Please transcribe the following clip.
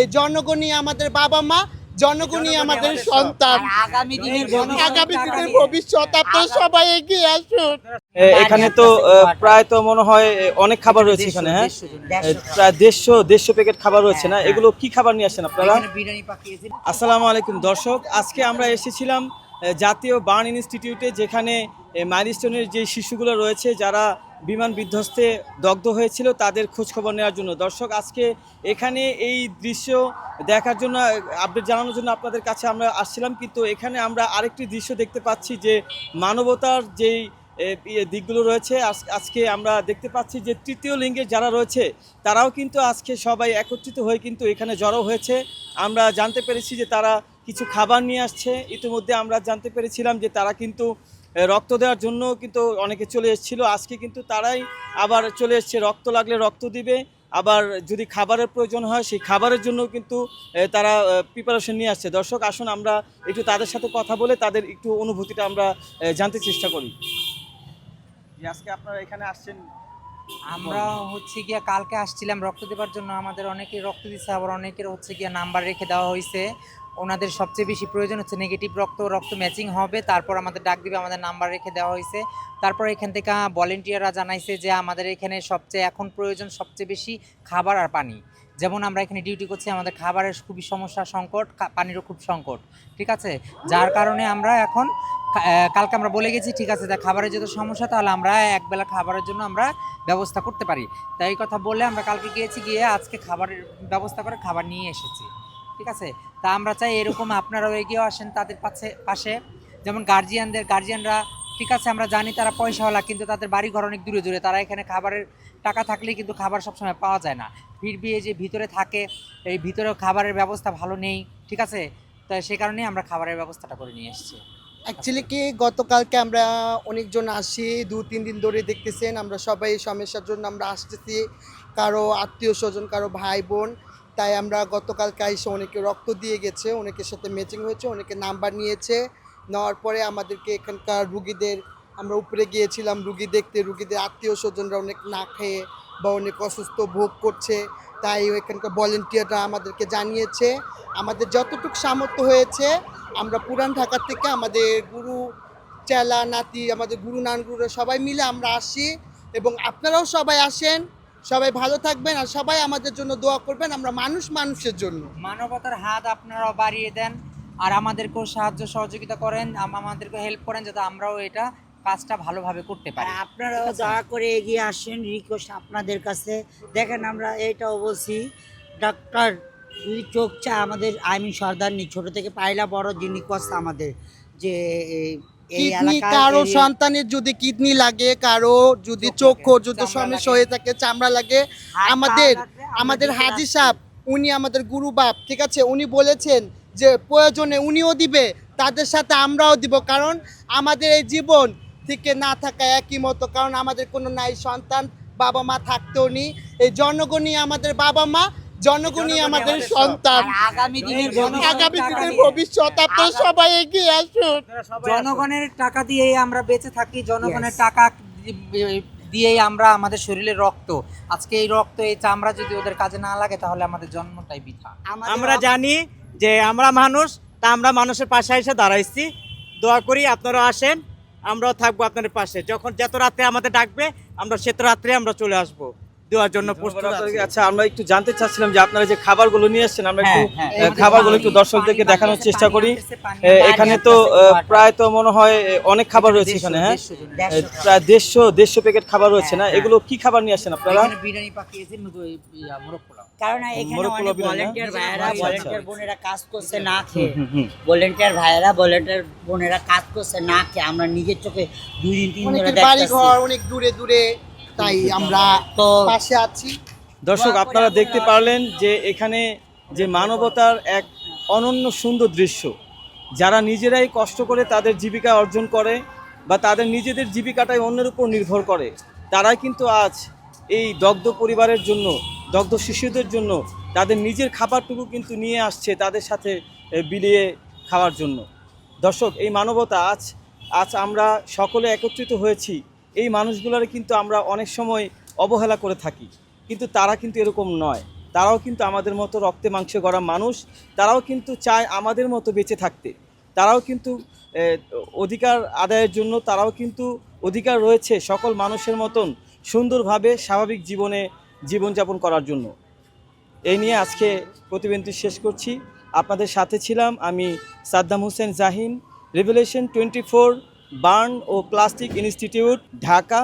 এই জনগণই আমাদের বাবা মা জনগণই আমাদের সন্তান। আগামী দিনের ভবিষ্যৎ আপনারা সবাই এগিয়ে আসুন। এখানে তো প্রায় তো মনে হয় অনেক খাবার রয়েছে এখানে হ্যাঁ? প্রায় দেড়শো দেড়শো প্যাকেট খাবার রয়েছে না? এগুলো কি খাবার নিয়ে আসেন আপনারা? আসসালামু আলাইকুম দর্শক। আজকে আমরা এসেছিলাম জাতীয় বার্ন ইনস্টিটিউটে যেখানে মাইলস্টোনের যে শিশুগুলো রয়েছে যারা বিমান বিধ্বস্তে দগ্ধ হয়েছিল তাদের খোঁজখবর নেওয়ার জন্য। দর্শক, আজকে এখানে এই দৃশ্য দেখার জন্য আপডেট জানানোর জন্য আপনাদের কাছে আমরা আসছিলাম, কিন্তু এখানে আমরা আরেকটি দৃশ্য দেখতে পাচ্ছি যে মানবতার যেই ইয়ে দিকগুলো রয়েছে, আজ- আজকে আমরা দেখতে পাচ্ছি যে তৃতীয় লিঙ্গের যারা রয়েছে, তারাও কিন্তু আজকে সবাই একত্রিত হয়ে কিন্তু এখানে জড়ো হয়েছে। আমরা জানতে পেরেছি যে তারা কিছু খাবার নিয়ে আসছে। ইতিমধ্যে আমরা জানতে পেরেছিলাম যে তারা কিন্তু রক্ত দেওয়ার জন্য কিন্তু অনেকে চলে এসেছিল। আজকে কিন্তু তারাই আবার চলে এসছে। রক্ত লাগলে রক্ত দিবে। আবার যদি খাবারের প্রয়োজন হয়, সেই খাবারের জন্য কিন্তু তারা প্রিপারেশন নিয়ে আসছে। দর্শক, আসুন আমরা একটু তাদের সাথে কথা বলে তাদের একটু অনুভূতিটা আমরা জানতে চেষ্টা করি। আজকে আপনারা এখানে আসছেন। আমরা হচ্ছে গিয়া কালকে আসছিলাম রক্ত দেওয়ার জন্য। আমাদের অনেকে রক্ত দিচ্ছে আবার অনেকের হচ্ছে গিয়া নাম্বার রেখে দেওয়া হয়েছে ওনাদের সবচেয়ে বেশি প্রয়োজন হচ্ছে নেগেটিভ রক্ত রক্ত ম্যাচিং হবে। তারপর আমাদের ডাক দিবে, আমাদের নাম্বার রেখে দেওয়া হয়েছে। তারপর এখান থেকে ভলেন্টিয়াররা জানাইছে যে আমাদের এখানে সবচেয়ে এখন প্রয়োজন সবচেয়ে বেশি খাবার আর পানি। যেমন আমরা এখানে ডিউটি করছি, আমাদের খাবারের খুবই সমস্যা, সংকট পানিরও খুব সংকট। ঠিক আছে? যার কারণে আমরা এখন কালকে আমরা বলে গেছি, ঠিক আছে, তা খাবারের যত সমস্যা, তাহলে আমরা একবেলা খাবারের জন্য আমরা ব্যবস্থা করতে পারি। তাই কথা বলে আমরা কালকে গিয়েছি, গিয়ে আজকে খাবারের ব্যবস্থা করে খাবার নিয়ে এসেছি। ঠিক আছে? তা আমরা চাই এরকম আপনারাও এগিয়েও আসেন তাদের পাশে পাশে। যেমন গার্জিয়ানদের গার্জিয়ানরা ঠিক আছে, আমরা জানি তারা পয়সাওয়ালা, কিন্তু তাদের বাড়ি ঘর অনেক দূরে দূরে। তারা এখানে খাবারের টাকা থাকলেই কিন্তু খাবার সবসময় পাওয়া যায় না। ভিড় এই যে ভিতরে থাকে, এই ভিতরেও খাবারের ব্যবস্থা ভালো নেই, ঠিক আছে? তো সে কারণেই আমরা খাবারের ব্যবস্থাটা করে নিয়ে এসেছি। অ্যাকচুয়ালি কি, গতকালকে আমরা অনেকজন আসি, দু, তিন দিন ধরে দেখতেছেন, আমরা সবাই সমস্যার জন্য আমরা আসতেছি। কারও আত্মীয় স্বজন, কারও ভাই, বোন। তাই আমরা গতকালকে এসে অনেকে রক্ত দিয়ে গেছে, অনেকের সাথে ম্যাচিং হয়েছে, অনেকে নাম্বার নিয়েছে। নেওয়ার পরে আমাদেরকে এখানকার রুগীদের, আমরা উপরে গিয়েছিলাম রুগী দেখতে, রুগীদের আত্মীয় স্বজনরা অনেক না খেয়ে বা অনেক অসুস্থ ভোগ করছে। তাই এখানকার ভলেন্টিয়াররা আমাদেরকে জানিয়েছে। আমাদের যতটুকু সামর্থ্য হয়েছে, আমরা পুরান ঢাকার থেকে আমাদের গুরু, চেলা, নাতি, আমাদের গুরু, নানগুরুরা সবাই মিলে আমরা আসি। এবং আপনারাও সবাই আসেন। সবাই ভালো থাকবেন আর সবাই আমাদের জন্য দোয়া করবেন। আমরা মানুষ মানুষের জন্য। মানবতার হাত আপনারাও বাড়িয়ে দেন আর আমাদেরকেও সাহায্য সহযোগিতা করেন আম- আমাদেরকে হেল্প করেন যাতে আমরাও এটা কাজটা ভালোভাবে করতে পারি। আপনারাও দয়া করে এগিয়ে আসেন রিকোয়েস্ট আপনাদের কাছে। দেখেন আমরা এটাও বলছি ডাক্তার চোখ চা আমাদের আইমিন সর্দার নি ছোট থেকে পাইলা বড় যিনি কষ্ট আমাদের যে কিডনি কারও সন্তানের যদি কিডনি লাগে কারও যদি চোখ যদি সমস্যা হয়ে থাকে চামড়া লাগে আমাদের আমাদের হাজি সাহেব উনি আমাদের গুরু বাপ ঠিক আছে? উনি বলেছেন যে প্রয়োজনে উনিও দিবে তাদের সাথে আমরাও দিব কারণ আমাদের এই জীবন থেকে না থাকা একই মতো কারণ আমাদের কোনো নাই সন্তান বাবা মা থাকতেও নি এই জনগণই আমাদের বাবা মা জনগণই আমাদের সন্তান। আগামী দিনের আগামী দিনের ভবিষ্যৎ আপনারা সবাই এগিয়ে আসুন। জনগণের টাকা দিয়েই আমরা বেঁচে থাকি জনগণের টাকা দিয়েই আমরা আমাদের শরীরের রক্ত। আজকে এই রক্ত এই চামড়া যদি ওদের কাজে না লাগে তাহলে আমাদের জন্মটাই বৃথা। আমরা জানি যে আমরা মানুষ তা আমরা মানুষের পাশে এসে দাঁড়াইছি। দোয়া করি আপনারা আসেন আমরাও থাকব আপনাদের পাশে। যখন যত রাত্রে আমাদের ডাকবে আমরা সেত রাত্রে আমরা চলে আসব। দেওয়ার জন্য প্রস্তুত আছি। আচ্ছা আমরা একটু জানতে চাচ্ছিলাম যে আপনারা যে খাবারগুলো নিয়ে এসেছেন আমরা একটু হ্যাঁ, আহ, খাবারগুলো একটু দর্শকদেরকে দেখানোর চেষ্টা করি। এখানে তো আহ, প্রায় তো মনে হয় অনেক খাবার রয়েছে এখানে হ্যাঁ? প্রায় দেড়শো দেড়শো প্যাকেট খাবার রয়েছে না? হ্যাঁ, এগুলো কি খাবার নিয়ে আসেন আপনারা? বিরিয়ানি মোরগ পোলাও। কারণ এখানে মোরগ অনেক বিরিয়ানি, ভলেন্টিয়ার হ্যাঁ? ভাইয়েরা আচ্ছা, আচ্ছা। বোনেরা কাজ করছে না খেয়ে। হুম, হুম। ভলেন্টিয়ার ভাইয়েরা ভলেন্টিয়ার বোনেরা কাজ করছে না খেয়ে। আমরা নিজের চোখে দুই দিন তিন দিন ধরে অনেকের বাড়ি দেখতেছি। ঘর অনেক দূরে দূরে। তাই আমরা তো পাশে আছি। দর্শক আপনারা দেখতে পারলেন যে এখানে যে মানবতার এক অনন্য সুন্দর দৃশ্য যারা নিজেরাই কষ্ট করে তাদের জীবিকা অর্জন করে বা তাদের নিজেদের জীবিকাটাই অন্যের উপর নির্ভর করে তারাই কিন্তু আজ এই দগ্ধ পরিবারের জন্য দগ্ধ শিশুদের জন্য তাদের নিজের খাবারটুকু কিন্তু নিয়ে আসছে তাদের সাথে বিলিয়ে খাওয়ার জন্য। দর্শক এই মানবতা আজ আজ আমরা সকলে একত্রিত হয়েছি এই মানুষগুলোর কিন্তু আমরা অনেক সময় অবহেলা করে থাকি। কিন্তু তারা কিন্তু এরকম নয়। তারাও কিন্তু আমাদের মতো রক্তে মাংসে গড়া মানুষ। তারাও কিন্তু চায় আমাদের মতো বেঁচে থাকতে। তারাও কিন্তু অধিকার আদায়ের জন্য তারাও কিন্তু অধিকার রয়েছে সকল মানুষের মতন সুন্দরভাবে স্বাভাবিক জীবনে জীবনযাপন করার জন্য। এই নিয়ে আজকে প্রতিবেদনটি শেষ করছি। আপনাদের সাথে ছিলাম আমি Saddam Hossain Jahin. Revolution twenty four burn ও প্লাস্টিক ইনস্টিটিউট ঢাকা